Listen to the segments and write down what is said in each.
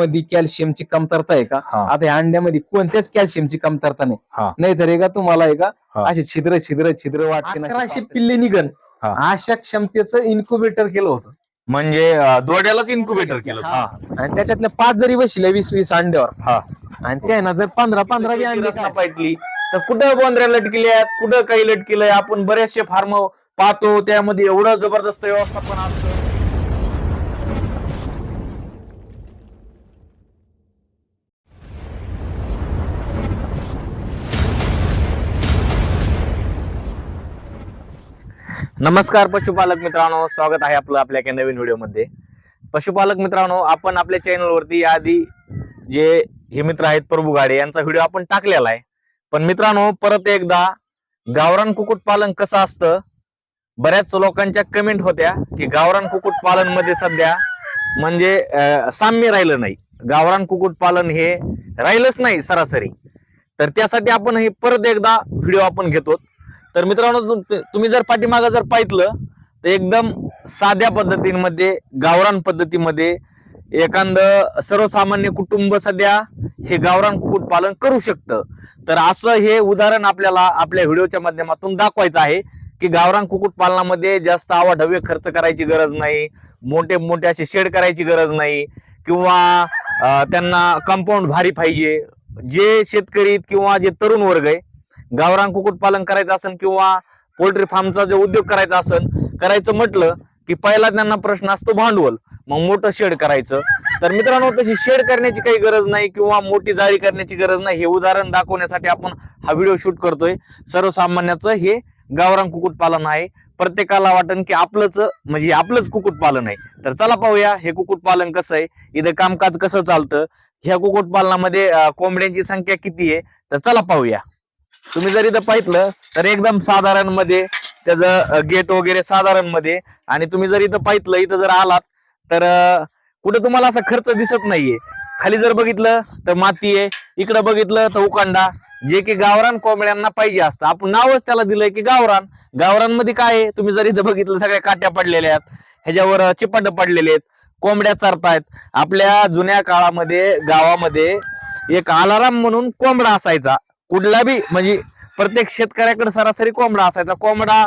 अंड्यामध्ये कॅल्शियमची कमतरता आहे का? हा. आता या अंड्यामध्ये कोणत्याच कॅल्शियमची कमतरता नाही. हा. नाहीतर आहे का तुम्हाला आहे का हा. असे छिद्र छिद्र छिद्र वाटते अकराशे पिल्ले निघन. हा. अशा क्षमतेचं इन्क्युबेटर केलं होतं. म्हणजे अं, दोड्यालाच इन्क्युबेटर केलं हा. हा आणि त्याच्यातल्या पाच जरी बसल्या वीस वीस अंड्यावर. हा. आणि त्या ना जर पंधरा पंधरा बी अंडे रचना पाहिली तर कुठं बोंद्र्या लटकिल्यात कुठं काही लटकिलंय? आपण बरेचसे फार्म पाहतो त्यामध्ये एवढं जबरदस्त व्यवस्थापन असतं नमस्कार पशुपालक मित्रांनो स्वागत आहे आपलं आपल्या एका नवीन व्हिडिओमध्ये. पशुपालक मित्रांनो आपण आपल्या चॅनलवरती याआधी जे हे मित्र आहेत प्रभू गाडे यांचा व्हिडिओ आपण टाकलेला आहे. पण मित्रांनो परत एकदा गावरान कुक्कुट पालन कसं असतं? बऱ्याच लोकांच्या कमेंट होत्या की गावरान कुक्कुटपालनमध्ये सध्या म्हणजे साम्य राहिलं नाही. गावरान कुक्कुट पालन हे राहिलंच नाही सरासरी. तर त्यासाठी आपण हे परत एकदा व्हिडिओ आपण घेतो तर मित्रांनो तुम- तुम्ही जर पाठीमागं जर पाहितलं तर एकदम साध्या पद्धतीमध्ये गावरान पद्धतीमध्ये एखादं सर्वसामान्य कुटुंब सध्या हे गावरान कुक्कुटपालन करू शकतं. तर असं हे उदाहरण आपल्याला आपल्या व्हिडिओच्या माध्यमातून दाखवायचं आहे की गावरान कुक्कुटपालनामध्ये जास्त आवाढव्य खर्च करायची गरज नाही मोठे मोठे असे शेड करायची गरज नाही किंवा त्यांना कंपाऊंड भारी पाहिजे. जे शेतकरी किंवा जे तरुण वर्ग आहे गावरान कुक्कुटपालन करायचं असेल किंवा पोल्ट्री फार्मचा जो उद्योग करायचा असेल करायचं म्हटलं की पहिला त्यांना प्रश्न असतो भांडवल. मग मोठं शेड करायचं. तर मित्रांनो तशी शेड करण्याची काही गरज नाही किंवा मोठी जाळी करण्याची गरज नाही. हे उदाहरण दाखवण्यासाठी आपण हा व्हिडिओ शूट करतोय. सर्वसामान्याचं हे गावरान कुक्कुटपालन आहे. प्रत्येकाला वाटन की आपलंच म्हणजे आपलंच कुक्कुटपालन आहे. तर चला पाहूया हे कुक्कुटपालन कसं आहे. इथं कामकाज कसं चालतं? ह्या कुक्कुटपालनामध्ये कोंबड्यांची संख्या किती आहे? तर चला पाहूया. तुम्ही जर इथं पाहितलं तर एकदम साधारणमध्ये त्याचं गेट वगैरे साधारणमध्ये आणि तुम्ही जर इथं पाहितलं इथं जर आलात तर कुठं तुम्हाला असा खर्च दिसत नाहीये. खाली जर बघितलं तर माती आहे. इकडं बघितलं तर उकांडा जे की गावरान कोंबड्यांना पाहिजे असतं. आपण नावच त्याला दिलंय की गावरान. गावरानमध्ये काय आहे? तुम्ही जर इथं बघितलं सगळ्या काट्या पडलेल्या आहेत. ह्याच्यावर चिपट पडलेले आहेत. कोंबड्या चरतायत. आपल्या जुन्या काळामध्ये गावामध्ये एक अलाराम म्हणून कोंबडा असायचा. कुठला बी म्हणजे प्रत्येक शेतकऱ्याकडे सरासरी कोंबडा असायचा. कोंबडा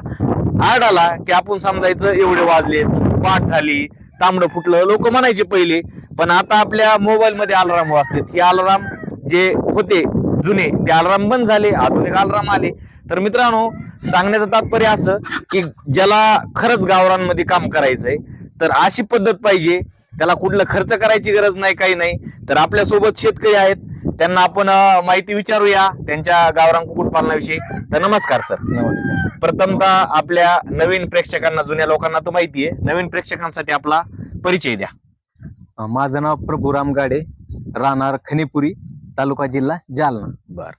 आडाला की आपण समजायचं एवढे वाजले पाठ झाली तांबडं फुटलं. लोक म्हणायचे पहिले पण आता आपल्या मोबाईल मध्ये अलाराम वाजतात. हे अलाराम जे होते जुने ते अलाराम बंद झाले आधुनिक अलाराम आले. तर मित्रांनो सांगण्याचं तात्पर्य असं की ज्याला खरंच गावरांमध्ये काम करायचंय तर अशी पद्धत पाहिजे. त्याला कुठलं खर्च करायची गरज नाही काही नाही. तर आपल्यासोबत शेतकरी आहेत. त्यांना आपण माहिती विचारूया त्यांच्या गावरान कुक्कुट पालनाविषयी तर नमस्कार सर. नमस्कार. प्रथमतः आपल्या नवीन प्रेक्षकांना जुन्या लोकांना तर माहिती आहे नवीन प्रेक्षकांसाठी आपला परिचय द्या. अं, माझं नाव प्रभुराम गाडे राहणार खनिपुरी तालुका जिल्हा जालना. बर.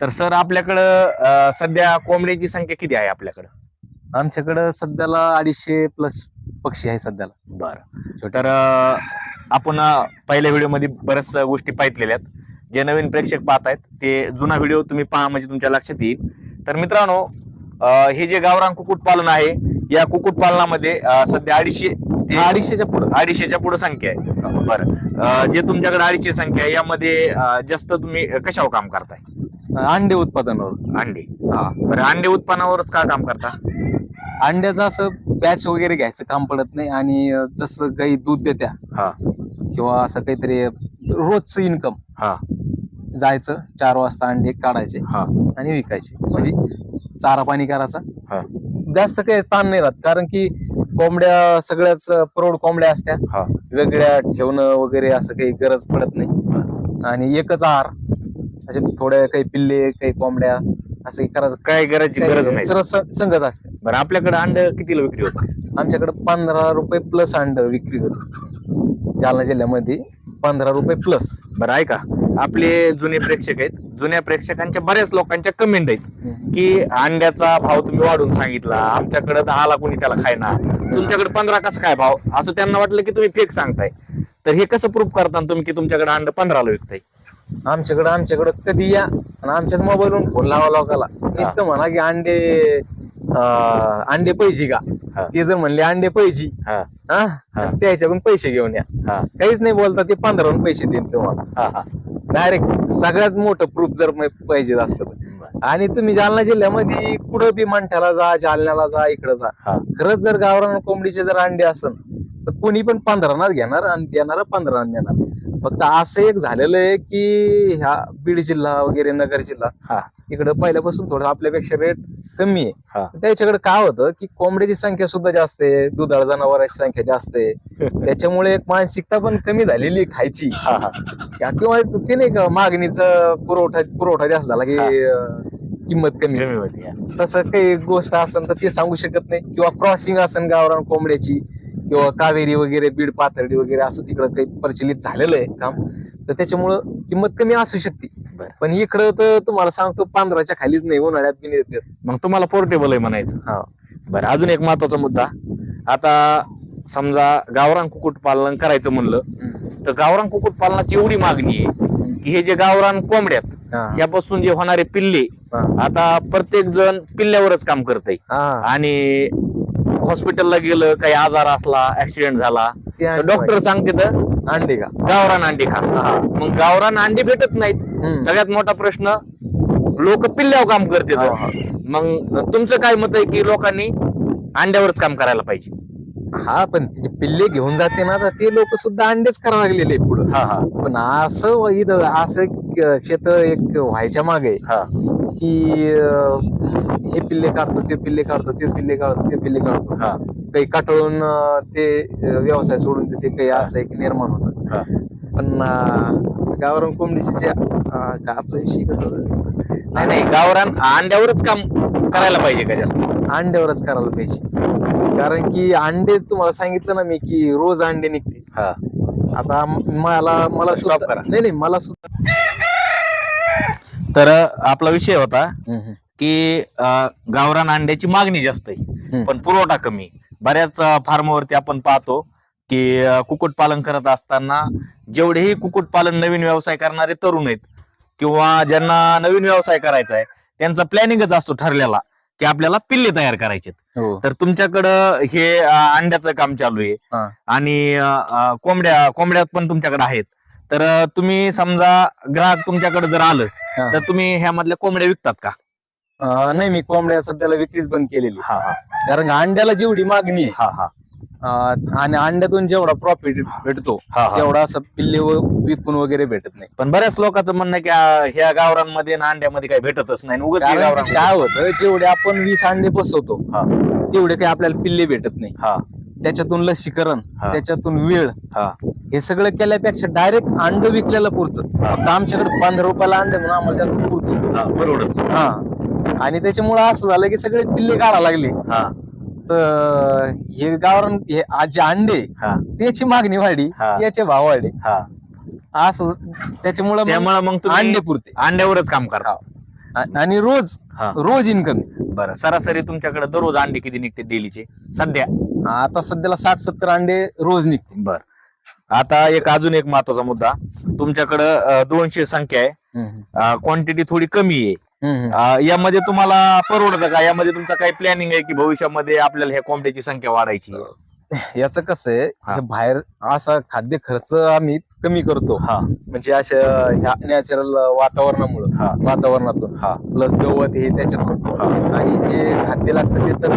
तर सर आपल्याकडं अं, सध्या कोंबड्याची संख्या किती आहे आपल्याकडं? आमच्याकडं सध्याला अडीचशे प्लस पक्षी आहे सध्याला. बर. तर अं, आपण अं, पहिल्या व्हिडिओमध्ये बऱ्याच गोष्टी पाहितलेल्या आहेत. जे नवीन प्रेक्षक पाहत आहेत ते जुना व्हिडिओ तुम्ही पहा म्हणजे तुमच्या लक्षात येईल. तर मित्रांनो हे जे गावरान कुक्कुट पालन आहे या कुक्कुट पालनामध्ये अं, सध्या अडीचशे ते अडीचशेच्या पुढं. अडीचशेच्या पुढे संख्या आहे. बरं. जे तुमच्याकडे अडीचशे संख्या आहे यामध्ये जास्त तुम्ही कशावर काम करताय? अंडे उत्पादनावर. अंडे. हा. बरं अंडे उत्पन्नावरच का काम करता? अंड्याचं असं बॅच वगैरे घ्यायचं काम पडत नाही आणि जसं गाई दूध देत्या हा. किंवा असं काहीतरी रोजचं इन्कम हा. जायचं चार वाजता अंडे काढायचे हा. आणि विकायचे. म्हणजे चारा पाणी करायचा. हा. जास्त काही ताण नाही राहत कारण की कोंबड्या सगळ्याच प्रौढ कोंबड्या असत्या. हा. वेगळ्या ठेवणं वगैरे असं काही गरज पडत नाही. आणि एकच आहार असे थोड्या काही पिल्ले काही कोंबड्या असं काही करायचं. काय करायची गरज नाही. सरळ स- संघच असते. बरं आपल्याकडे अंड कितीला विक्री होतं? आमच्याकडे पंधरा रुपये प्लस अंड विक्री होते. जालना जिल्ह्यामध्ये पंधरा रुपये प्लस बरं ऐका. आपले जुने प्रेक्षक आहेत. जुन्या प्रेक्षकांच्या बऱ्याच लोकांच्या कमेंट आहेत. की अंड्याचा भाव तुम्ही वाढून सांगितला. आमच्याकडे दहाला कोणी त्याला खायना. तुमच्याकडे पंधरा कसं काय भाव? असं त्यांना वाटलं की तुम्ही फेक सांगताय. तर हे कसं प्रूफ करता तुम्ही की तुमच्याकडे अंड पंधराला विकताय? आमच्याकडे आमच्याकडे कधी या. आणि आमच्याच मोबाईलवरून फोन लावा लोकाला. नुसतं म्हणा की अंडे अं, अंडे पाहिजे का? हा. ते जर म्हणले अंडे पाहिजे हा. हा? हा. त्याच्याकडून पैसे घेऊन या. हा. काहीच नाही बोलता ते पंधरावरून पैसे देईल तुम्हाला. हा हा. डायरेक्ट सगळ्यात मोठं प्रूफ जर म- पाहिजे असलं तर. बरं. आणि तुम्ही जालना जिल्ह्यामध्ये कुठं बी मंठ्याला जा जालन्याला जा इकडं जा. हा. खरंच जर गावरान कोंबडीचे जर अंडे असन तर कोणी पण पंधरानाच घेणार आणि देणार पंधरा देणार. फक्त असं एक झालेलं आहे की ह्या बीड जिल्हा वगैरे नगर जिल्हा हा. इकडं पहिल्यापासून थोडं आपल्यापेक्षा रेट कमी आहे. हा. त्याच्याकडे काय होतं की कोंबड्याची संख्या सुद्धा जास्त आहे दुधाळ जनावरांची संख्या जास्त आहे. त्याच्यामुळे एक मानसिकता पण कमी झालेली आहे खायची. हा हा. किंवा ते नाही का मागणीचा पुरवठा पुरवठा जास्त झाला की हा. अं, किंमत कमी. कमी होती हा. तसं काही गोष्ट असेल तर ते सांगू शकत नाही. किंवा क्रॉसिंग असेल गावरान कोंबड्याची किंवा कावेरी वगैरे बीड पाथर्डी वगैरे असं तिकडं काही प्रचलित झालेलं आहे काम. तर त्याच्यामुळं किंमत कमी असू शकते बरं. पण इकडं तर तुम्हाला सांगतो पंधराच्या खालीच नाही उन्हाळ्यात बी नाही देत मग तुम्हाला पोर्टेबल आहे म्हणायचं हा बरं अजून एक महत्त्वाचा मुद्दा आता समजा गावरान कुक्कुट पालन करायचं म्हणलं तर गावरान कुक्कुट पालनाची एवढी मागणी आहे की हे जे गावरान कोंबड्यात हा. यापासून जे होणारे पिल्ले हा. आता प्रत्येक जण पिल्ल्यावरच काम करतय हा. आणि हॉस्पिटलला गेलं काही आजार असला ऍक्सिडेंट झाला ते डॉक्टर सांगते तर. अंडे का? गावरान अंडी खा हा. मग गावरान अंडी भेटत नाहीत. हम्म. सगळ्यात मोठा प्रश्न लोक पिल्ल्यावर काम करते हा, हा. मग तुमचं काय मत आहे की लोकांनी अंड्यावरच काम करायला पाहिजे? हा पण तिचे पिल्ले घेऊन जाते ना तर ते लोक सुद्धा अंडेच करायला लागलेले पुढं. हा हा. पण असं इथं असं एक क्षेत्र एक व्हायच्या मागे हा. की अं, हे पिल्ले काढतो ते पिल्ले काढतो ते पिल्ले काढतो ते पिल्ले काढतो. हा. काही काटळून ते व्यवसाय सोडून ते काही असं एक निर्माण होत. हा. पण गावरान कोंबडीचे जे आपलं होतं? नाही नाही गावरान अंड्यावरच काम करायला पाहिजे का जास्त? अंड्यावरच करायला पाहिजे. कारण की अंडे तुम्हाला सांगितलं ना मी की रोज अंडे निघते. हा. आता मला मला सुद्धा करा. नाही नाही मला सुद्धा तर आपला विषय होता. की गावरान अंड्याची मागणी जास्त आहे. पण पुरवठा कमी. बऱ्याच फार्मवरती आपण पाहतो की कुक्कुटपालन करत असताना जेवढेही कुक्कुटपालन नवीन व्यवसाय करणारे तरुण आहेत किंवा ज्यांना नवीन व्यवसाय करायचा आहे त्यांचा प्लॅनिंगच असतो ठरलेला की आपल्याला पिल्ले तयार करायचे हो. तर तुमच्याकडं हे अंड्याचं काम चालू आहे. आणि कोंबड्या कोंबड्या पण तुमच्याकडे आहेत. तर तुम्ही समजा ग्राहक तुमच्याकडे जर आलं. तर तुम्ही ह्यामधल्या कोंबड्या विकतात का? नाही मी कोंबड्या सध्याला विक्रीच बंद केलेली. कारण अंड्याला जेवढी मागणी आहे हा हा. अं, आणि अंड्यातून जेवढा प्रॉफिट भेटतो हा हा. तेवढा असं पिल्ले व- विकून वगैरे भेटत नाही. पण बऱ्याच लोकांचं म्हणणं आहे की आ, ह्या गावरांमध्ये आणि अंड्यामध्ये काही भेटतच नाही उगाच कारण गावरान की काय होतं जेवढे आपण वीस अंडे बसवतो हा. तेवढे काही आपल्याला पिल्ले भेटत नाही. हा. त्याच्यातून लसीकरण हा. त्याच्यातून वेळ हा. हे सगळं केल्यापेक्षा डायरेक्ट अंड विकलेलं पुरतं. हा. फक्त आमच्याकडे पंधरा रुपयाला अंडे म्हणून आम्हाला जास्त पुरतो. हा बरोबरच. हा. आणि त्याच्यामुळे असं झालं की सगळे पिल्ले काढायला लागले. हा. तर हे गावरान हे आज जे अंडे हा. त्याची मागणी वाढली हा. याचे भाव वाढले. हा. असं त्याच्यामुळे मग त्यामुळे मग तुम्ही अंडे पुरते. अंड्यावरच काम करा आ- आणि रोज हा. रोज इन्कम बरं सरासरी तुमच्याकडे दररोज अंडे किती निघते डेलीचे? सध्या? आता सध्याला साठ सत्तर अंडे रोज निघते. बर. आता एक अजून एक महत्त्वाचा मुद्दा. तुमच्याकडं अं, दोनशे संख्या आहे. क्वांटिटी थोडी कमी आहे. अं, यामध्ये तुम्हाला परवडतं का? यामध्ये तुमचा काही प्लॅनिंग आहे की भविष्यामध्ये आपल्याला ह्या कोंबड्याची संख्या वाढायची? याचं कसं आहे हा. हे बाहेर असा खाद्य खर्च आम्ही कमी करतो. हा. म्हणजे अशा ह्या नॅचरल वातावरणामुळं. हा. वातावरणातून. हा. प्लस गवत हे त्याच्यातून. हा. आणि जे खाद्य लागतं ते तर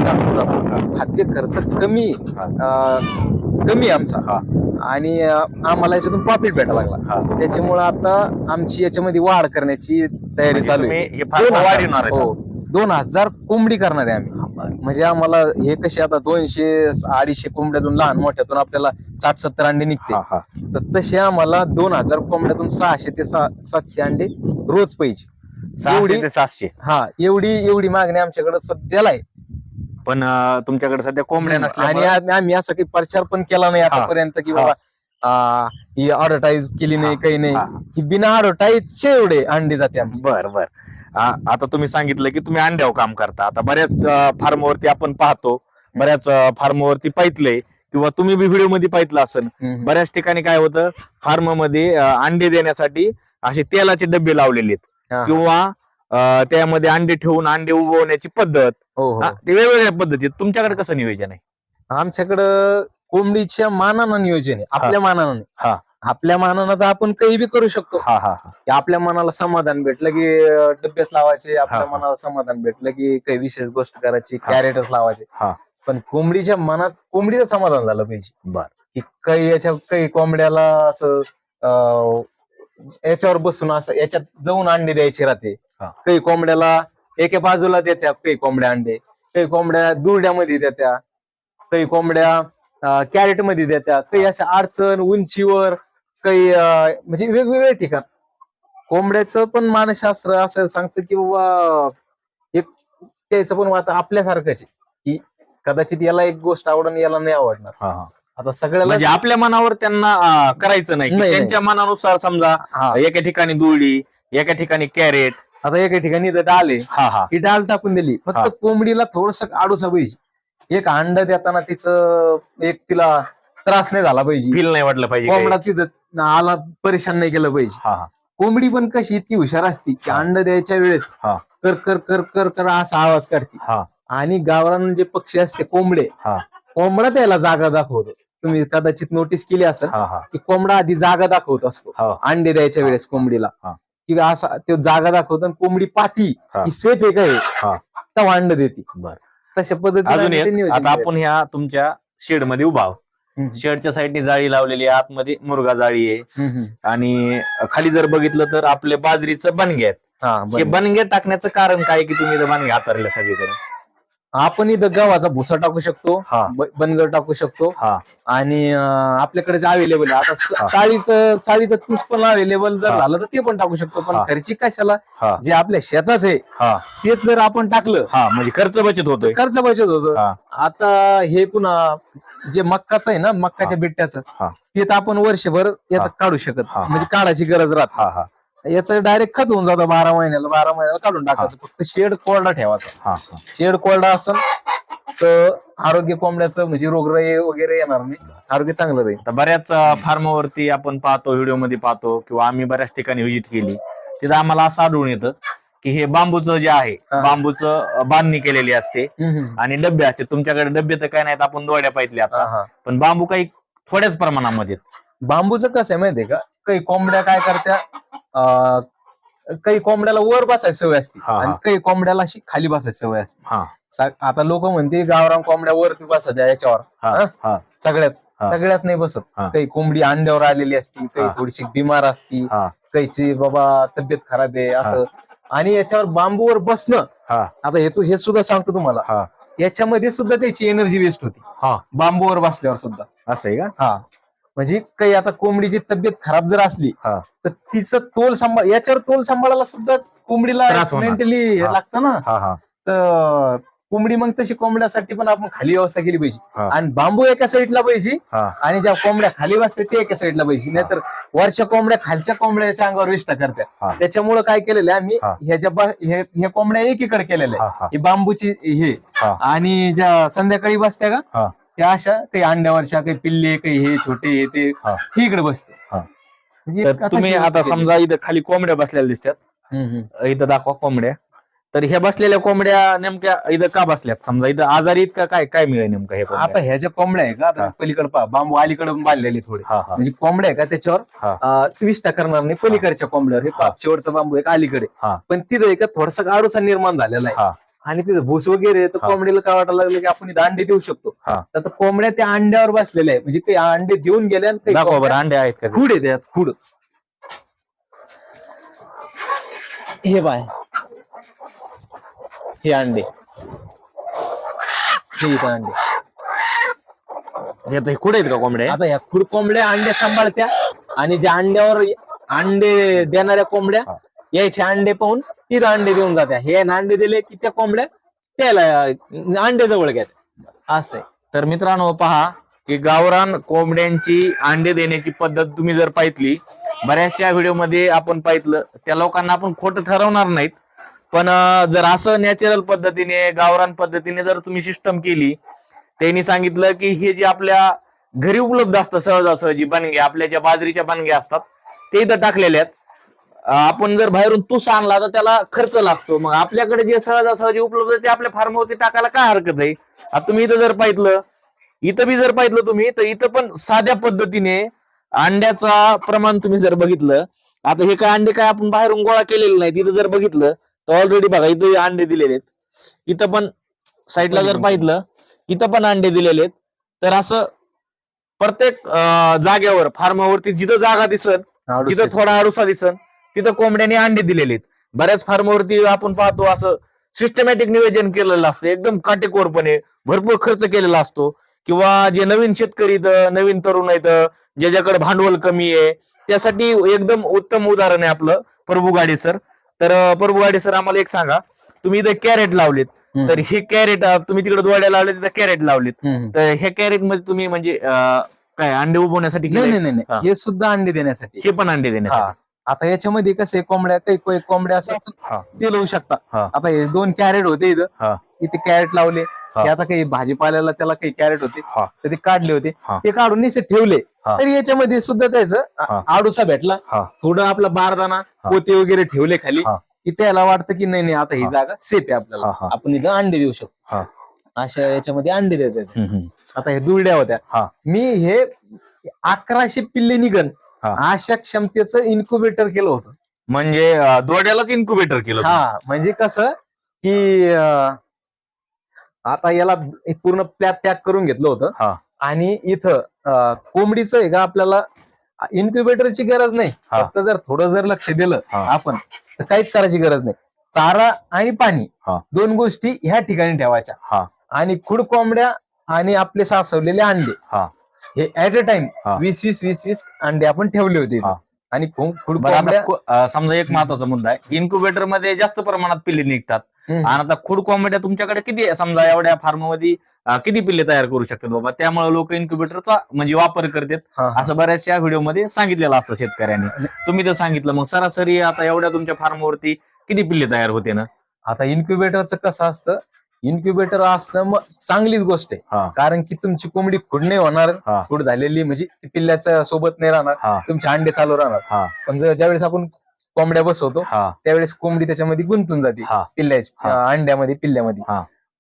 खाद्य खर्च कमी हा. अं, कमी आमचा. हा. आणि आम्हाला याच्यातून प्रॉफिट भेटायला लागला. त्याच्यामुळे आता आमची याच्यामध्ये वाढ करण्याची तयारी म्हणजे चालू आहे. हे दोन हजार- कोंबडी करणार आहे आम्ही म्हणजे आम्हाला हे कसे आता दोनशे अडीचशे कोंबड्यातून लहान मोठ्यातून आपल्याला साठ सत्तर अंडे निघते. तर तसे आम्हाला दोन हजार कोंबड्यातून सहाशे ते सातशे अंडे रोज पाहिजे. सातशे. हा एवढी एवढी मागणी आमच्याकडे सध्याला आहे. पण अं, तुमच्याकडे सध्या कोंबड्या आणि नसल्यामुळे आम्ही आम्ही असं काही प्रचार पण केला नाही आतापर्यंत की हा. बाबा आ, ही ऍडव्हर्टाईज केली नाही. काही नाही हा. की बिना ऍडव्हर्टाईजचे एवढे अंडे जाते आमचे बर बर आ- आता तुम्ही सांगितलं की तुम्ही अंड्यावर काम करता आता बऱ्याच फार्मवरती आपण पाहतो बऱ्याच फार्मवरती पाहितलंय किंवा तुम्ही बी व्हिडिओमध्ये पाहितलं असेल हम्म. बऱ्याच ठिकाणी काय होतं फार्ममध्ये अं, अंडे देण्यासाठी असे तेलाचे डबे लावलेले आहेत हा. किंवा त्यामध्ये अंडे ठेवून अंडे उगवण्याची पद्धत हो हो हा, ते वेगवेगळ्या पद्धतीत तुमच्याकडे कसं नियोजन आहे आमच्याकडं कोंबडीच्या मानानं नियोजन आहे आपल्या मानानं नाही. हा. आपल्या मानानं तर आपण काही बी करू शकतो हा हा हा की आपल्या मनाला समाधान भेटलं की अं, डब्बेच लावायचे आपल्या हा. मनाला समाधान भेटलं की काही विशेष गोष्ट करायची हा. कॅरेटच लावायचे हा. पण कोंबडीच्या मनात कोंबडीचं समाधान झालं पाहिजे बर की काही याच्या काही कोंबड्याला असं अं, याच्यावर बसून असं याच्यात जाऊन अंडे द्यायचे राहते. काही कोंबड्याला एका बाजूला देत्या काही कोंबड्या अंडे काही कोंबड्या दुरड्यामध्ये देत्या काही कोंबड्या कॅरेटमध्ये देत्या काही अशा अडचण उंचीवर काही म्हणजे वेगवेगळे ठिकाण. कोंबड्याचं पण मानसशास्त्र असं सांगतं की बाबा एक त्याचं पण आता आपल्यासारखंच की कदाचित याला एक गोष्ट आवडण याला नाही आवडणार. आता सगळ्याला म्हणजे आपल्या मनावर त्यांना करायचं नाही. त्यांच्या मनानुसार समजा एका ठिकाणी दुळी एका ठिकाणी कॅरेट आता एका ठिकाणी इथं डाल आहे. हा हा. ही डाल टाकून दिली. हा. फक्त कोंबडीला थोडस आडूसा पाहिजे. एक अंड देताना तिचं एक तिला त्रास नाही झाला पाहिजे. फील नाही वाटलं पाहिजे कोंबडा. तिथं आला परेशान नाही केलं पाहिजे. हा हा. कोंबडी पण कशी इतकी हुशार असती की हा. अंड द्यायच्या वेळेस हा. कर कर कर कर कर असा आवाज काढते. हा. आणि गावरान जे पक्षी असते कोंबडे हा. कोंबडा त्याला जागा दाखवतो. तुम्ही कदाचित नोटीस केली असेल हा हा. की कोंबडा आधी जागा दाखवत असतो. हा. अंडे द्यायच्या वेळेस कोंबडीला. हा. की असा तो जागा दाखवतो आणि कोंबडी पाती हा. की सेफ आहे हा. काय तेव्हा अंड देते बर तशा पद्धतीने अजून आम्ही ते एक नियोजन आता. आपण ह्या तुमच्या शेडमध्ये उभा आहोत शेडच्या साईडने जाळी लावलेली आहे आतमध्ये मुरगा जाळी आहे. आणि खाली जर बघितलं तर आपले बाजरीचं बनगे आहेत हा, हे. बनगे टाकण्याचं कारण काय की तुम्ही इथं बनगे हातारले सगळीकडे आपण इथं गव्हाचा भुसा टाकू शकतो हा. ब- बनगर टाकू शकतो. हा. आणि अं, आपल्याकडे जे अवेलेबल आहे आता स-. साडीचं साडीचं तूस पण अवेलेबल जर हा. झालं तर ते पण टाकू शकतो. पण हा. खर्ची कशाला? हा. जे आपल्या शेतात आहे हा. तेच जर आपण टाकलं हा म्हणजे खर्च बचत होतोय. खर्च बचत होतो हा. आता हे पुन्हा जे मक्काचं आहे ना मक्काच्या बिट्ट्याचं हा. ते तर आपण वर्षभर याचं हा. काढू शकत. हा. म्हणजे काढायची गरज राहत हा हा. याचं डायरेक्ट खत होऊन जातं बारा महिन्याला बारा महिन्याला काढून टाकायचं. फक्त शेड कोरडा ठेवायचा. हा हा. शेड कोरडा असेल तर आरोग्य कोंबड्याचं म्हणजे रोगराई वगैरे येणार नाही. आरोग्य चांगलं राहील. आता बऱ्याच फार्मवरती आपण पाहतो व्हिडिओमध्ये पाहतो किंवा आम्ही बऱ्याच ठिकाणी व्हिजिट केली तिथं आम्हाला असं आढळून येतं की हे बांबूचं जे आहे. बांबूचं बांधणी केलेली असते. आणि डबे असते. तुमच्याकडे डबे तर काय नाहीत आपण दोड्या पाहिजे आता. पण बांबू काही थोड्याच प्रमाणामध्ये. बांबूचं कसं आहे माहितीये का? काही कोंबड्या काय करत्या अं, काही कोंबड्याला वर बसायची सवय असते हा, हा. आणि काही कोंबड्याला अशी खाली बसायची सवय असते. हा. सा- आता लोक म्हणते गावरान कोंबड्या वरती बसत याच्यावर. हा हा? हा. सगळ्याच हा. सगळ्याच नाही बसत. हा. काही कोंबडी अंड्यावर आलेली असती काही हा. थोडीशी बिमार असती हा. काहीची बाबा तब्येत खराब आहे असं. आणि याच्यावर बांबूवर बसणं. हा. आता हे तू हे सुद्धा सांगतो तुम्हाला. हा. याच्यामध्ये सुद्धा त्याची एनर्जी वेस्ट होती. हा. बांबूवर बसल्यावर सुद्धा. असं आहे का? हा. म्हणजे काही आता कोंबडीची तब्येत खराब जर असली हा तर तिचं तोल सांभाळ याच्यावर तोल सांभाळायला सुद्धा कोंबडीला त्रास होणार. मेंटली हा. लागतं ना हा हा तर कोंबडी मग तशी कोंबड्यासाठी पण आपण खाली व्यवस्था केली पाहिजे हा. आणि बांबू एका साईडला पाहिजे हा आणि ज्या कोंबड्या खाली बसतात ते एका साईडला पाहिजे नाहीतर वरच्या कोंबड्या खालच्या कोंबड्याच्या अंगावर विष्ट हा. करतात त्याच्यामुळे काय केलेलं आहे आम्ही हा. ह्याच्या बा- हे हे कोंबड्या एकीकडे केलेल्या आहे हा हा ही बांबूची हे हा. आणि ज्या संध्याकाळी बसत्या का. त्या अशा काही अंड्यावरच्या काही पिल्ले काही हे छोटे हे ते हा. हे इकडे बसते हा. म्हणजे तर आता तुम्ही आता समजा इथं खाली कोंबड्या बसलेल्या दिसतात केली. हम्म, हम्म. इथं दाखवा कोंबड्या तर ह्या बसलेल्या कोंबड्या नेमक्या इथं का बसल्यात समजा इथं आजारी आहेत का काय काय मिळेल नेमकं हे कोंबड्या? आता ह्या ज्या कोंबड्या आहे का आता हा. पलीकडे पहा बांबू अलीकडे बांधलेले थोडे हा हा म्हणजे कोंबड्या आहे का त्याच्यावर हा. स्विष्टा करणार नाही पलीकडच्या कोंबड्यावर हे पहा, शेवटचा बांबू एक अलीकडे हा. पण तिथं आहे का थोडासा गाडूसा निर्माण झालेला आहे आणि तिथं भूस वगैरे तर. कोंबडीला काय वाटायला लागलं की आपण इथं अंडे देऊ शकतो हा. तर आता कोंबड्या त्या अंड्यावर बसलेल्या आहे म्हणजे काही अंडे देऊन गेल्या आणि काही दाखवा बरं कोंबड्या अंडे आहेत का ते? खूड आहे त्यात खूड हे बाय हे अंडे हे इथं अंडे हे हे कुठे आहेत का कोंबड्या आता ह्या खुड कोंबड्या अंडे सांभाळत्या आणि ज्या अंड्यावर अंडे देणाऱ्या कोंबड्या हा. यायचे अंडे पाहून तिथं अंडे देऊन जात्या. हे अंडे दिले की त्या कोंबड्या त्याला अंडे जवळ घ्या असं आहे. तर मित्रांनो पहा की गावरान कोंबड्यांची अंडे देण्याची पद्धत तुम्ही जर पाहितली बऱ्याचशा व्हिडिओमध्ये आपण पाहितलं त्या लोकांना आपण खोटं ठरवणार नाहीत. पण जर असं नॅचरल पद्धतीने गावरान पद्धतीने जर तुम्ही सिस्टम केली त्यांनी सांगितलं की हे जे आपल्या घरी उपलब्ध असतं सहजासहजी बनगे आपल्या ज्या बाजरीच्या बनग्या असतात ते इथं टाकलेले आहेत. आपण जर बाहेरून तूस आणला तर त्याला खर्च लागतो. मग आपल्याकडे जे सहजासहजी उपलब्ध आहे ते आपल्या फार्मवरती टाकायला काय हरकत आहे? आता तुम्ही इथं जर पाहिलं इथं बी जर पाहिलं तुम्ही तर इथं पण साध्या पद्धतीने अंड्याचा प्रमाण तुम्ही जर बघितलं आता हे काय अंडे काय आपण बाहेरून गोळा केलेले नाही तिथं जर बघितलं तर ऑलरेडी बघा इथं अंडे दिलेले आहेत. इथं पण साईडला जर पाहिलं इथं पण अंडे दिलेले आहेत. तर असं प्रत्येक जागेवर फार्मावरती जिथं जागा दिसत तिथं. थोडा आडुसा दिसन. तिथं कोंबड्याने अंडे दिलेले आहेत बऱ्याच फार्मवरती आपण पाहतो असं सिस्टमॅटिक नियोजन केलेलं असतं. एकदम काटेकोरपणे भरपूर खर्च केलेला असतो. किंवा जे नवीन शेतकरी इथं, नवीन तरुण आहेत ज्याच्याकडे भांडवल कमी आहे त्यासाठी एकदम उत्तम उदाहरण आहे आपलं प्रभू गाडे सर तर प्रभू गाडे सर आम्हाला एक सांगा. तुम्ही इथं कॅरेट लावलेत. तर हे कॅरेट तुम्ही तिकडे दोड्या लावले तिथं कॅरेट लावलेत. तर ह्या कॅरेटमध्ये तुम्ही म्हणजे काय अंडे उभवण्यासाठी नाही केलंय? नाही नाही हा. सुद्धा अंडे देण्यासाठी. हे पण अंडे देण्यासाठी. आता याच्यामध्ये कसं आहे कोंबड्या काही कोंबड्या असं. ते लावू शकता. आता हे दोन कॅरेट होते हा. इथं इथे कॅरेट लावले. ते आता काही भाजीपाल्याला त्याला काही कॅरेट होते. तर ते काढले होते. ते काढून निसे ठेवले. तर याच्यामध्ये सुद्धा त्याचं. आडूसा भेटला. थोडं आपला बारदाना पोते वगैरे ठेवले खाली. की त्याला वाटतं की नाही नाही आता ही. जागा सेफ आहे आपल्याला. आपण इथं अंडे देऊ. शकतो अशा याच्यामध्ये अंडे देतात. आता हे दुरड्या होत्या. मी हे अकराशे पिल्ले निघन हा. अशा क्षमतेचं इन्क्युबेटर केलं होतं म्हणजे अं, दोड्यालाच इन्क्युबेटर केलं तुम्ही. हा म्हणजे कसं की अं, आता याला एक पूर्ण प्लॅप पॅक करून घेतलं हा. होतं आणि इथं अं, कोंबडीचं आहे का आपल्याला इन्क्युबेटरची गरज नाही हा. फक्त जर थोडं जर लक्ष दिलं हा. आपण तर काहीच करायची गरज नाही चारा आणि पाणी हा. दोन गोष्टी ह्या ठिकाणी ठेवायच्या हा. आणि खुड कोंबड्या आणि आपले सासवलेले अंडे हा. हे ऍट अ टाइम हा. वीस वीस वीस वीस अंडे आपण ठेवले होते. हा. आणि खु- खुड बरं आता कोंबड्या खु- अं, समजा एक महत्त्वाचा मुद्दा आहे इन्क्युबेटरमध्ये जास्त प्रमाणात पिल्ले निघतात हम्म. आणि आता खुड कोंबड्या तुमच्याकडे किती आहे? समजा एवढ्या फार्ममध्ये अं, किती पिल्ले तयार करू शकतात बाबा त्यामुळे लोक इन्क्युबेटरचा म्हणजे वापर करतात हा, हा. असं बऱ्याचशा व्हिडिओमध्ये सांगितलेलं असतं शेतकऱ्यांनी तुम्ही तर सांगितलं मग सरासरी आता एवढ्या तुमच्या फार्मवरती किती पिल्ले तयार होते ना आता इन्क्युबेटरचं कसं असतं इन्क्युबेटर असणं मग चांगलीच गोष्ट आहे हा. कारण की तुमची कोंबडी खुड नाही होणार हा. खुड झालेली म्हणजे ती पिल्ल्याच्या सोबत नाही राहणार तुमचे अंडे चालू राहणार हा पण जर ज्यावेळेस आपण कोंबड्या बसवतो हा त्यावेळेस कोंबडी त्याच्यामध्ये गुंतून जाते हा पिल्ल्याच्या हा. अंड्यामध्ये पिल्ल्यामध्ये.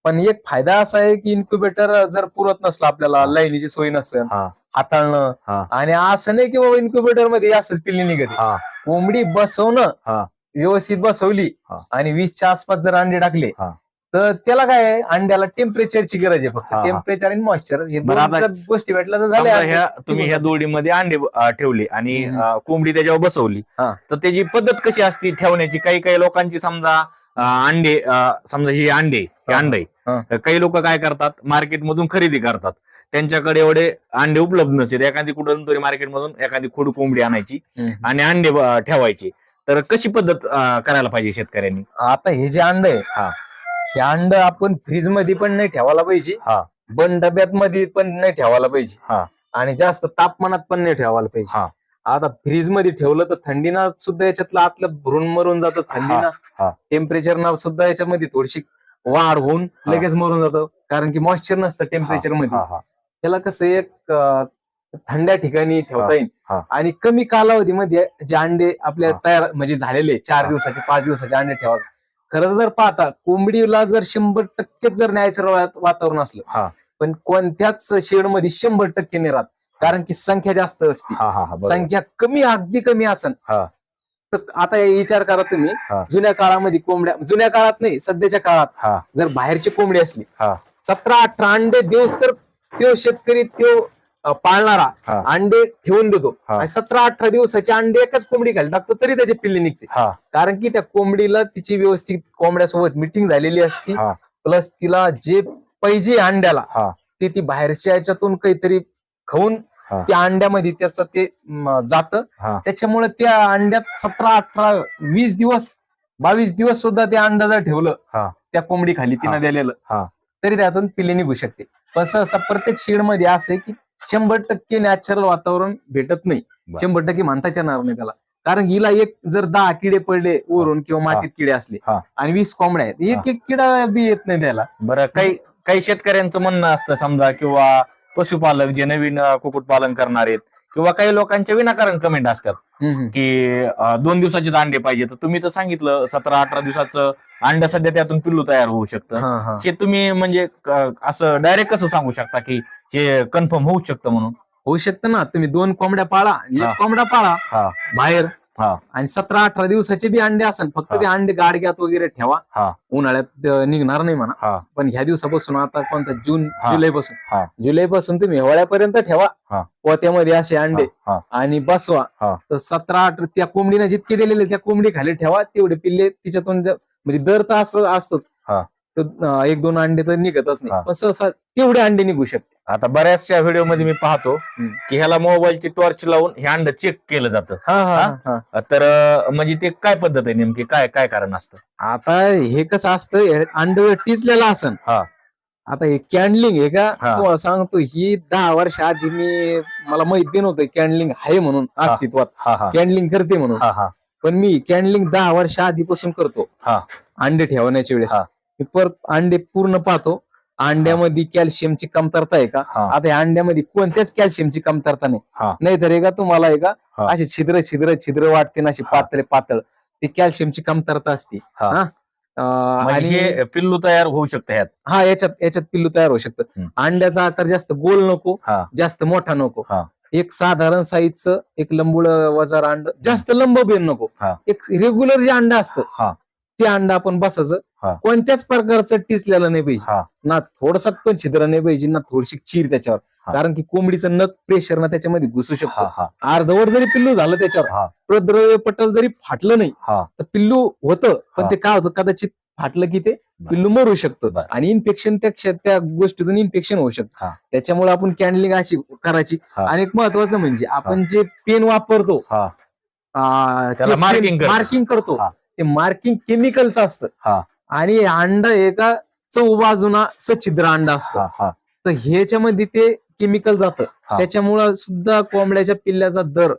पण एक फायदा असा आहे की इन्क्युबेटर जर पुरत नसलं आपल्याला हा. लाईनीची सोय नसेल हा हाताळणं. आणि असं नाही की बाबा इन्क्युबेटरमध्ये असंच पिल्ली निघते हा कोंबडी बसवणं हा. व्यवस्थित बसवली हा. आणि वीसच्या आसपास जर अंडे टाकले हा. तर त्याला काय आहे अंड्याला टेम्परेचरची गरज आहे फक्त हा, हा. टेम्परेचर आणि मॉइश्चर हे बरं, दोन आता जर गोष्टी भेटल्या तर झाले समजा अंडे. ह्या तुम्ही ह्या दोडीमध्ये अंडे अं, ठेवले आणि हम्म. अं, कोंबडी त्याच्यावर बसवली हा. तर त्याची पद्धत कशी असती ठेवण्याची काही काही लोकांची समजा अं, अंडे अं, समजा हे अंडे हे हा. अंडे हा. तर काही लोक काय करतात मार्केटमधून खरेदी करतात त्यांच्याकडे एवढे अंडे उपलब्ध नसते एखादी कुठून तरी मार्केटमधून एखादी खुड कोंबडी आणायची हम्म. आणि अंडे अं, ठेवायचे तर कशी पद्धत अं, करायला पाहिजे शेतकऱ्यांनी आता हे जे अंड आहे हा. अंड आपण फ्रीजमध्ये पण नाही ठेवायला पाहिजे हा बंद डब्यात मध्ये पण नाही ठेवायला पाहिजे हा आणि जास्त तापमानात पण नाही ठेवायला पाहिजे हा. आता फ्रीजमध्ये ठेवलं तर थंडीना सुद्धा याच्यातलं आतलं भरून मरून जातं हा. थंडीना टेम्परेचर सुद्धा याच्यामध्ये थोडीशी वाढ होऊन हा. लगेच मरून जातं कारण की मॉइश्चर नसतं टेम्परेचरमध्ये हा, हा. त्याला कसं एक अं, थंड्या ठिकाणी ठेवता येईल हा. आणि कमी कालावधीमध्ये जे अंडे आपल्या हा. तयार म्हणजे झालेले चार हा. दिवसाचे पाच दिवसाचे अंडे ठेवा खरं जर पाहता कोंबडीला जर शंभर टक्केच जर नॅचरल वातावरण असलं हा. पण कोणत्याच शेडमध्ये शंभर टक्के नाही राहत कारण की संख्या जास्त असते हा हा हा. संख्या कमी अगदी कमी असन हा. तर आता विचार करा तुम्ही. जुन्या काळामध्ये कोंबड्या जुन्या काळात नाही सध्याच्या काळात हा जर बाहेरची कोंबडी असली. सतरा अठरा अंडे देऊस तर तो शेतकरी तो पाळणारा. अंडे ठेवून देतो. आणि सतरा अठरा दिवसाचे अंडे एकाच कोंबडी खाली टाकतो तरी त्याचे पिल्ले निघते कारण की त्या कोंबडीला तिची व्यवस्थित कोंबड्यासोबत मिटिंग झालेली असती. प्लस तिला जे पाहिजे अंड्याला ते ती बाहेरच्या याच्यातून काहीतरी खाऊन. त्या अंड्यामध्ये त्याचं ते जात त्याच्यामुळे त्या अंड्यात सतरा अठरा वीस दिवस बावीस दिवस सुद्धा ते अंड जर ठेवलं. त्या कोंबडी खाली. तिनं दिलेलं. तरी त्यातून पिल्ले निघू शकते पण सहसा प्रत्येक शेडमध्ये असं आहे की शंभर टक्के नॅचरल वातावरण भेटत नाही. शंभर टक्के म्हणताच येणार नाही त्याला कारण हिला एक जर दहा किडे पडले वरून किंवा मातीत किडे असले हा. आणि वीस कोंबड्या आहेत. एक एक किडा बी येत नाही त्याला बरं काही काही शेतकऱ्यांचं म्हणणं असतं समजा किंवा पशुपालक जे नवीन अं, कुक्कुटपालन करणार आहेत किंवा काही लोकांच्या विनाकारण कमेंट असतात हम्म, हम्म. की अं, दोन दिवसाचेच अंडे पाहिजे तर तुम्ही तर सांगितलं सतरा अठरा दिवसाचं अंड सध्या त्यातून पिल्लू तयार होऊ शकतं हा, हा. हे तुम्ही म्हणजे क- असं डायरेक्ट कसं सांगू शकता की हे कन्फर्म होऊ शकतं म्हणून होऊ शकतं ना तुम्ही दोन कोंबड्या पाळा हा. एक कोंबडा पाळा हा बाहेर हा. आणि सतरा अठरा दिवसाचे बी अंडे असेल फक्त हा. ते अंडे गाडग्यात वगैरे ठेवा. उन्हाळ्यात अं, निघणार नाही म्हणा हा पण ह्या दिवसापासून आता कोणता जून हा. जुलै पासून. जुलै पासून तुम्ही हिवाळ्यापर्यंत ठेवा. पोत्यामध्ये असे अंडे हा, हा. आणि बसवा हा. तर सतरा अठरा त्या कोंबडीने जितके दिलेले त्या कोंबडी खाली ठेवा तेवढे पिल्ले तिच्यातून ज- म्हणजे दर तर असं असतच हा. तर एक दोन अंडे तर निघतच. नाही पण सहसा तेवढे अंडे निघू शकते आता बऱ्याचशा व्हिडिओमध्ये मी पाहतो. की ह्याला मोबाईलची टॉर्च लावून हे अंड चेक केलं जातं हा हा हा? हा तर म्हणजे ते काय पद्धत आहे नेमकी काय काय कारण असतं आता हे कसं असतं अंड टिचलेलं असन हा. आता हे कॅन्डलिंग हे का सांगतो ही दहा वर्ष आधी मी मला माहिती नव्हतं कॅन्डलिंग आहे म्हणून. अस्तित्वात कॅन्डलिंग करते म्हणून पण मी कॅन्डलिंग दहा वर्ष आधीपासून करतो हा. अंडे ठेवण्याच्या वेळेस. मी परत अंडे पूर्ण पाहतो अंड्यामध्ये कॅल्शियमची कमतरता आहे का हा आता या अंड्यामध्ये कोणत्याच कॅल्शियमची कमतरता हा. नाही नाहीतर आहे का तुम्हाला आहे का हा. असे छिद्र छिद्र छिद्र वाटते ना अशी हा. पातळ पातळ ती कॅल्शियमची कमतरता असते हा. हा? अं, म्हणजे आणि हे पिल्लू तयार होऊ शकतं ह्यात हा याच्यात याच्यात पिल्लू तयार होऊ शकतं हम्म. अंड्याचा आकार जास्त गोल नको हा जास्त मोठा नको हा. एक साधारण साईजचं एक लंबुळ वजार अंड जास्त लंब बेन नको हा. एक रेग्युलर जे अंड असतं हा ते अंड आपण बसायचं हा. कोणत्याच प्रकारचं टिचलेलं नाही पाहिजे हा ना थोडसा पण छिद्र नाही पाहिजे ना थोडीशी चीर त्याच्यावर हा. कारण की कोंबडीचं नख प्रेशर ना त्याच्यामध्ये घुसू शकतो हा अर्धवट जरी पिल्लू झालं त्याच्यावर हा प्रद्रव्य पटल जरी फाटलं नाही हा तर पिल्लू होतं पण हा. ते काय होतं कदाचित फाटलं की ते. पिल्लू मरू शकतं बरं. आणि इन्फेक्शन त्या क्ष- त्या गोष्टीतून इन्फेक्शन होऊ शकतं हा. त्याच्यामुळे आपण कॅन्डलिंग अशी करायची हा. आणि एक महत्वाचं म्हणजे आपण जे पेन वापरतो हा त्याला marking करतो. मार्किंग करतो हा. ते मार्किंग केमिकलचं असतं हा. आणि अंड एका चौबाजूना सच्छिद्र अंड असतं तर ह्याच्यामध्ये ते केमिकल जातं. त्याच्यामुळं सुद्धा कोंबड्याच्या पिल्ल्याचा दर.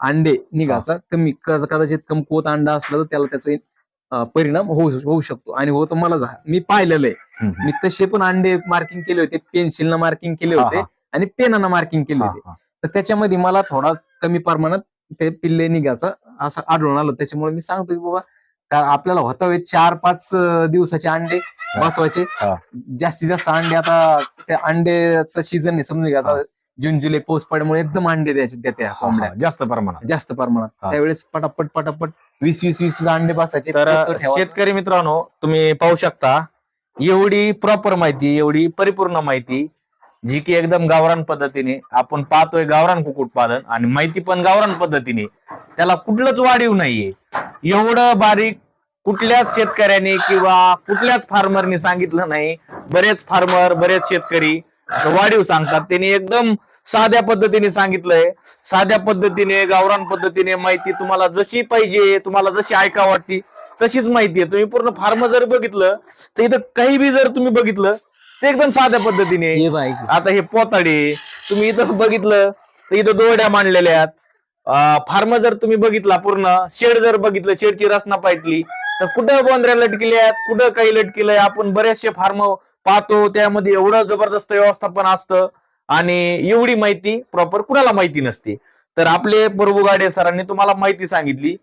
अंडे निघाचा कमी कदाचित कमकुवत अंडा असलं तर त्याला त्याचा परिणाम होऊ होऊ शकतो आणि होतं मला मी पाहिलेलं आहे. मी तसे पण अंडे मार्किंग केले होते पेन्सिलनं मार्किंग केले होते. आणि पेनानं मार्किंग केले होते. तर त्याच्यामध्ये मला थोडा कमी प्रमाणात ते पिल्ले निघाचा असं आढळून आलं त्याच्यामुळे मी सांगतो की बाबा का आपल्याला होता चार पाच दिवसाचे अंडे बसवायचे. जास्तीत जास्त अंडे आता त्या अंड्याचा सीझन आहे. समजून घ्या जून जुलै पाऊस पडल्यामुळे एकदम अंडे द्यायचे देते ह्या कोंबड्या. जास्त प्रमाणात. जास्त प्रमाणात. त्यावेळेस पटापट पटापट वीस वीस वीस अंडे बसायचे तर. शेतकरी मित्रांनो तुम्ही पाहू शकता एवढी प्रॉपर माहिती एवढी परिपूर्ण माहिती जी की एकदम गावरान पद्धतीने आपण पाहतोय गावरान कुक्कुटपालन आणि माहिती पण गावरान पद्धतीने त्याला कुठलंच वाढीव नाहीये. एवढं बारीक कुठल्याच शेतकऱ्याने किंवा कुठल्याच फार्मरने सांगितलं नाही. बरेच फार्मर बरेच शेतकरी वाढीव सांगतात. त्यांनी एकदम साध्या पद्धतीने सांगितलंय. साध्या पद्धतीने गावरान पद्धतीने माहिती तुम्हाला जशी पाहिजे तुम्हाला जशी ऐका वाटती तशीच माहिती आहे. तुम्ही पूर्ण फार्म जर बघितलं तर इथं काही बी जर तुम्ही बघितलं ते एकदम साध्या पद्धतीने. आता हे पोताडे तुम्ही इथं बघितलं तर इथं दोरड्या मांडलेल्या आहेत. फार्म जर तुम्ही बघितला पूर्ण शेड जर बघितलं शेडची रचना पाहिली तर कुठं बोंद्र्या लटकेल्या आहेत कुठं काही लटकेलंय आपण बरेचसे फार्म पाहतो त्यामध्ये एवढं जबरदस्त व्यवस्थापन असतं आणि एवढी माहिती प्रॉपर कुणाला माहिती नसते. तर आपले प्रभुगाडे सरांनी तुम्हाला माहिती सांगितली.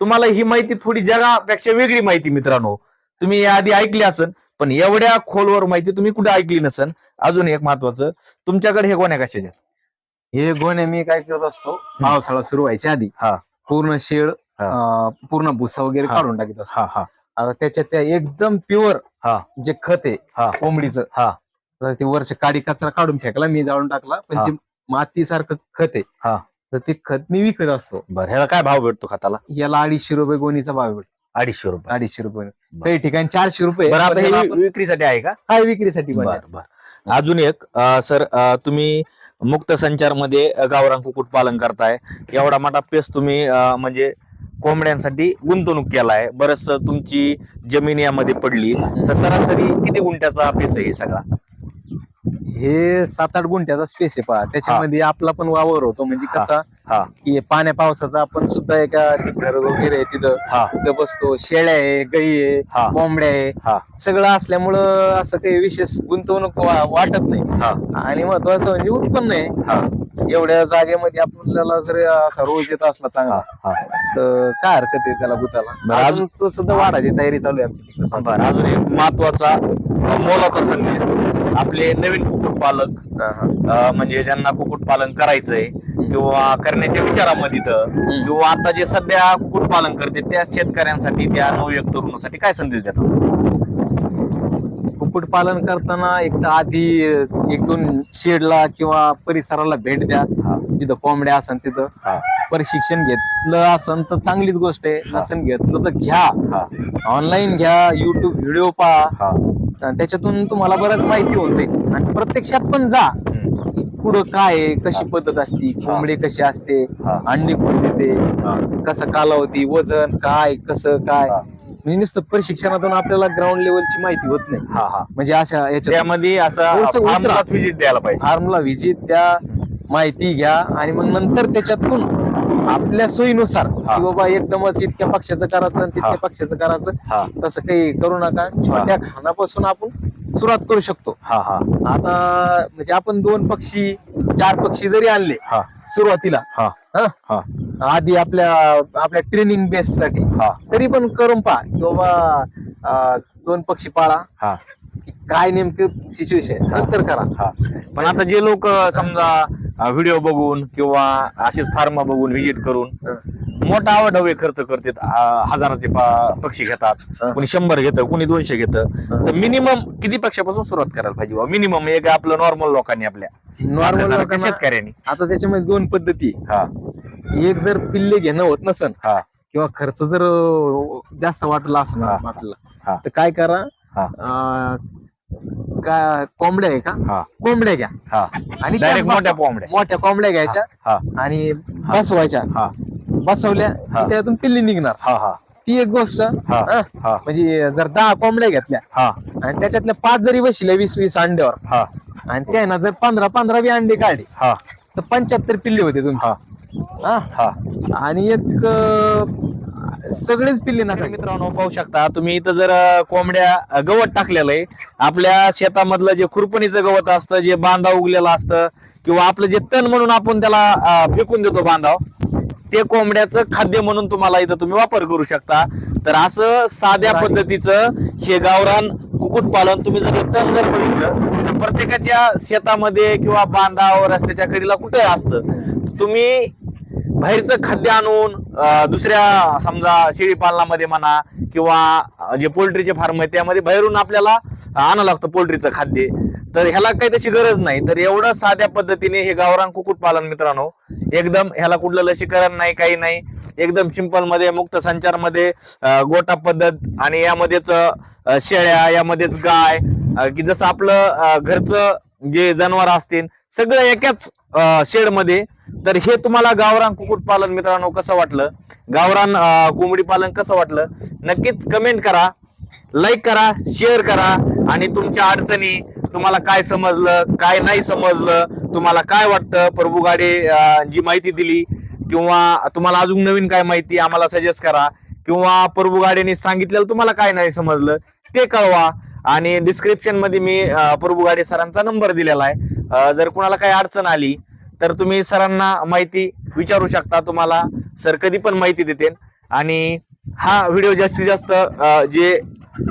तुम्हाला ही माहिती थोडी जगापेक्षा वेगळी माहिती मित्रांनो. तुम्ही याआधी ऐकली असन पण एवढ्या खोलवर माहिती तुम्ही कुठे ऐकली नसन अजून एक महत्वाचं तुमच्याकडे हे कोण्या कशाचे हे गोणे मी काय करत असतो पावसाळा सुरू व्हायच्या आधी हा. पूर्ण शेड पूर्ण भुसा वगैरे हा. काढून टाकीत असतो हा हा आता त्याच्यात त्या एकदम प्युअर हा. जे खत आहे हा. कोंबडीचं हा. तर ते वरचे काडी कचरा काढून फेकला मी जाळून टाकला पण हा. जे मातीसारखं खत हा. आहे तर ते खत मी विकत असतो बरं ह्याला काय भाव भेटतो खताला याला अडीचशे रुपये गोणीचा भाव भेटतो अडीचशे रुपये अडीचशे रुपये काही ठिकाणी चारशे रुपये बरं आता पण हे त्याला वि- आपण- विक्रीसाठी आहे का हा विक्रीसाठी पण आहे. बर बर अजून एक सर तुम्ही मुक्त संचारमध्ये गावरान कुक्कुट पालन करताय एवढा मोठा पेस तुम्ही अं, म्हणजे कोंबड्यांसाठी गुंतवणूक केलाय. बरच तुमची जमीन यामध्ये पडली. तर सरासरी किती गुंठ्याचा पेस आहे हे सगळा हे सात आठ गुंठ्याचा स्पेस आहे पहा. त्याच्यामध्ये आपला पण वावर होतो. म्हणजे हा. कसा हा. की पाण्या पावसाचा आपण सुद्धा एका घर वगैरे आहे तिथं हा. तिथं बसतो. शेळ्या आहे गाई आहे हा. कोंबड्या आहे. हा. सगळं असल्यामुळं असं काही विशेष गुंतवणूक वा- वाटत नाही. हा. आणि महत्वाचं म्हणजे उत्पन्न आहे. हा. एवढ्या जागेमध्ये आपल्याला जर असा रोज येत असला चांगला हा. तर काय हरकत आहे त्याला गुताला बरं, अजून तो सुद्धा वाढायची तयारी चालू आहे आमची तिकडे. बरं अजून एक महत्त्वाचा अ, मोलाचा संदेश. आपले नवीन कुक्कुट पालक हा, हा. अ, म्हणजे ज्यांना कुक्कुट पालन करायचंय किंवा करण्याच्या विचारामध्ये तर किंवा आता जे सध्या कुक्कुट पालन करते त्या शेतकऱ्यांसाठी त्या नवयुक्त तरुणासाठी काय संदेश देतात? कुक्कुट पालन करताना एक तर आधी एक दोन शेडला किंवा परिसराला भेट द्या हा. जिथं कोंबड्या असन तिथं हा. प्रशिक्षण घेतलं असन तर चांगलीच गोष्ट आहे. नसन घेतलं तर घ्या हा ऑनलाईन घ्या युट्यूब व्हिडिओ पहा हा आणि त्याच्यातून तुम्हाला बरंच माहिती होते आणि प्रत्यक्षात पण जा हम्म. पुढं काय आहे कशी पद्धत असती कोंबडी कशी असते हा. अंडी कुठे देते हा. कसा कालावधी वजन काय कसं काय हा. म्हणजे नुसतं प्रशिक्षणातून आपल्याला ग्राउंड लेवलची माहिती होत नाही. हा हा. म्हणजे अशा याच्यात त्यामध्ये असं थोडंसं उतरा. फार्मलाच विजिट द्यायला पाहिजे. फार्मला व्हिजिट द्या माहिती घ्या आणि मग नंतर त्याच्यातून आपल्या सोयीनुसार हा. की बाबा एकदमच इतक्या पक्षाचं करायचं आणि तितक्या हा. पक्षाचं करायचं हा. तसं काही करू नका. छोट्या खानापासून आपण सुरुवात करू शकतो. हा हा. आता म्हणजे आपण दोन पक्षी चार पक्षी जरी आणले हा. सुरुवातीला हा. हा? आधी आपल्या आपल्या ट्रेनिंग बेस साठी हा तरी पण करून पहा की बाबा दोन पक्षी पाळा हा की काय नेमकं सिच्युएशन. नंतर करा हा पण आता जे लोक समजा व्हिडिओ बघून किंवा असेच फार्म बघून व्हिजिट करून हं. मोठा आवडवे खर्च करतात आ, हजाराचे पा- पक्षी घेतात हं. कोणी शंभर घेतं कोणी दोनशे घेतं. तर मिनिमम किती पक्षापासून सुरुवात करायला पाहिजे मिनिमम एक आपलं नॉर्मल लोकांनी आपल्या नॉर्मल आपल्यासारख्या शेतकऱ्यांनी आता त्याच्यामध्ये दोन पद्धती आहे. हा एक जर पिल्ले घेणं होत नसन हा. किंवा खर्च जर अं, जास्त वाटला हा. असणार आपल्याला. तर काय करा हा. अं, का कोंबड्या आहे का? कोंबड्या घ्या. हा. आणि त्या डायरेक्ट मोठ्या कोंबड्या. मोठ्या कोंबड्या घ्यायच्या आणि बसवायच्या. हा. बसवल्या हा. की त्यातून पिल्ली निघणार. हा हा. ती एक गोष्ट हा. हा. हा. म्हणजे जर दहा कोंबड्या घेतल्या हा. आणि त्याच्यातल्या पाच जरी बसल्या वीस वीस अंड्यावर हा. आणि त्यानं जर पंधरा पंधरा बी अंडे काढले हा. तर पंच्याहत्तर पिल्ले होते तुमचे. हा. हा? हा. आणि एक अं, सगळेच पिल्ले तर नका मित्रांनो पाहू शकता तुम्ही इथं जर अं, कोंबड्या अं, गवत टाकलेलं आहे. आपल्या शेतामधलं जे खुरपणीचं गवत असतं जे बांधाव उगलेलं असतं किंवा आपलं जे तण म्हणून आपण त्याला अं, फेकून देतो बांधाव ते कोंबड्याचं खाद्य म्हणून तुम्हाला इथं तुम्ही वापर करू शकता. तर असं साध्या. पद्धतीचं हे गावरान कुक्कुट पालन तुम्ही जर हे तण जर बघितलं तर प्रत्येकाच्या शेतामध्ये किंवा बांधाव रस्त्याच्या कडीला कुठे असतं तुम्ही बाहेरचं खाद्य आणून दुसऱ्या समजा शेळी पालनामध्ये म्हणा किंवा जे पोल्ट्रीचे फार्म आहे त्यामध्ये बाहेरून आपल्याला आणावं लागतं पोल्ट्रीचं खाद्य. तर ह्याला काही तशी गरज नाही. तर एवढं साध्या पद्धतीने हे गावरान कुक्कुटपालन मित्रांनो एकदम ह्याला कुठलं लसीकरण नाही काही नाही. एकदम सिंपलमध्ये मुक्त संचारमध्ये गोटा पद्धत आणि यामध्येच शेळ्या यामध्येच गाय की जसं आपलं घरचं जे जनावर असतील सगळं एकाच शेडमध्ये. तर हे तुम्हाला गावरान कुक्कुट पालन मित्रांनो कसं वाटलं? गावरान कोंबडी पालन कसं वाटलं? नक्कीच कमेंट करा लाईक करा शेअर करा आणि तुमच्या अडचणी तुम्हाला काय समजलं काय नाही समजलं तुम्हाला काय वाटतं? प्रभू गाडे जी माहिती दिली किंवा तुम्हाला अजून नवीन काय माहिती आम्हाला सजेस्ट करा किंवा प्रभू गाडेने सांगितलेलं तुम्हाला काय नाही समजलं ते कळवा. आणि डिस्क्रिप्शनमध्ये मी प्रभू गाडे सरांचा नंबर दिलेला आहे. जर कुणाला काही अडचण आली तर तुम्ही सरांना माहिती विचारू शकता. तुम्हाला सर कधी पण माहिती देते आणि हा व्हिडिओ जास्तीत जास्त जे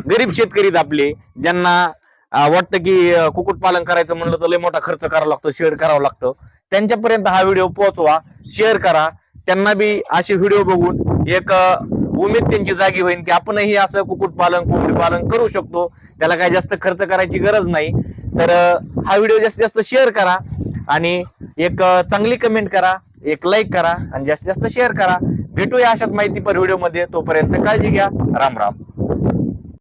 गरीब शेतकरी दापले आपले ज्यांना वाटतं की कुक्कुटपालन करायचं म्हणलं तर लय मोठा खर्च करावा लागतो शेअर करावं लागतं. त्यांच्यापर्यंत हा व्हिडिओ पोहोचवा शेअर करा. त्यांना बी असे व्हिडिओ बघून एक उमेद त्यांची जागी होईल की आपणही असं कुक्कुटपालन कोंबडी पालन करू शकतो. त्याला काही जास्त खर्च करायची गरज नाही. तर हा व्हिडिओ जास्तीत जास्त शेअर करा आणि एक चांगली कमेंट करा एक लाईक करा आणि जास्तीत जास्त शेअर करा. भेटूया अशाच माहितीपर पर व्हिडिओमध्ये तोपर्यंत काळजी घ्या. राम राम.